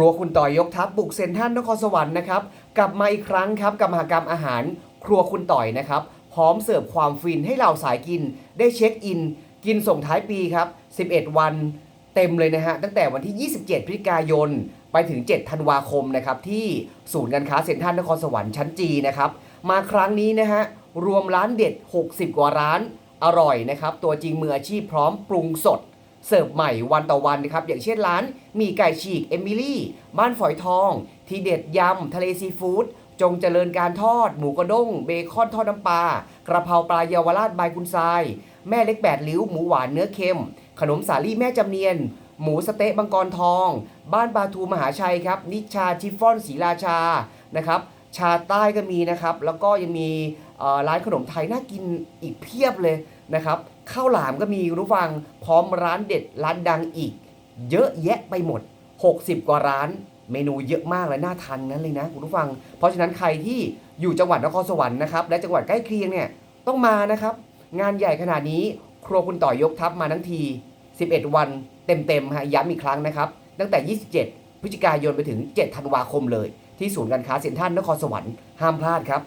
รัวคุณต่อยยกทัพบุกเซนทรัลนครสวรรค์นะครับกลับมาอีกครั้งครับกับมหากรรมอาหารครัวคุณต่อยนะครับพร้อมเสิร์ฟความฟินให้เหล่าสายกิน ได้เช็คอิน กินส่งท้ายปีครับ 11 วันเต็มเลยนะฮะ ตั้งแต่วันที่ 27 พฤศจิกายน ไปถึง 7 ธันวาคมนะครับ ที่ศูนย์การค้าเซ็นทรัลนครสวรรค์ชั้นจีนะครับ มาครั้งนี้นะฮะ รวมร้านเด็ด 60 กว่าร้านอร่อยนะครับ ตัวจริงมืออาชีพพร้อมปรุงสด เสิร์ฟใหม่วันต่อวันนะครับ อย่างเช่นร้านมีไก่ฉีกเอมิลี่บ้านฝอยทอง ทีเด็ดยำ ทะเลซีฟู้ดจงเจริญการทอด หมูกระด้ง เบคอนทอดน้ำปลากระเพราปลาเยาวราชบายคุณทราย แม่เล็กแปดลิ้ว หมูหวานเนื้อเค็ม ขนมสาลี่แม่จำเนียน หมูสเต๊ะบังกรทอง บ้านปลาทูมหาชัยครับ นิชาชิฟฟ่อนศรีราชานะครับ ชาใต้ก็มีนะครับ แล้วก็ยังมีร้านขนมไทยน่ากินอีกเพียบเลยนะครับข้าวหลามก็มีคุณผู้ฟังพร้อมร้านเด็ดร้านดังอีก เยอะแยะไปหมด 60 กว่าร้านเมนูเยอะมากและน่าทานนั้นเลยนะคุณผู้ฟัง เพราะฉะนั้นใครที่อยู่จังหวัดนครสวรรค์นะครับและจังหวัดใกล้เคียงเนี่ยต้องมานะครับ งานใหญ่ขนาดนี้ครัวคุณต่อยกทัพมาทั้งที 11 วันเต็มๆฮะย้ำอีกครั้งนะครับ ตั้งแต่ 27 พฤศจิกายนไปถึง 7 ธันวาคมเลย ที่ศูนย์การค้าเซ็นทรัลนครสวรรค์ห้ามพลาดครับ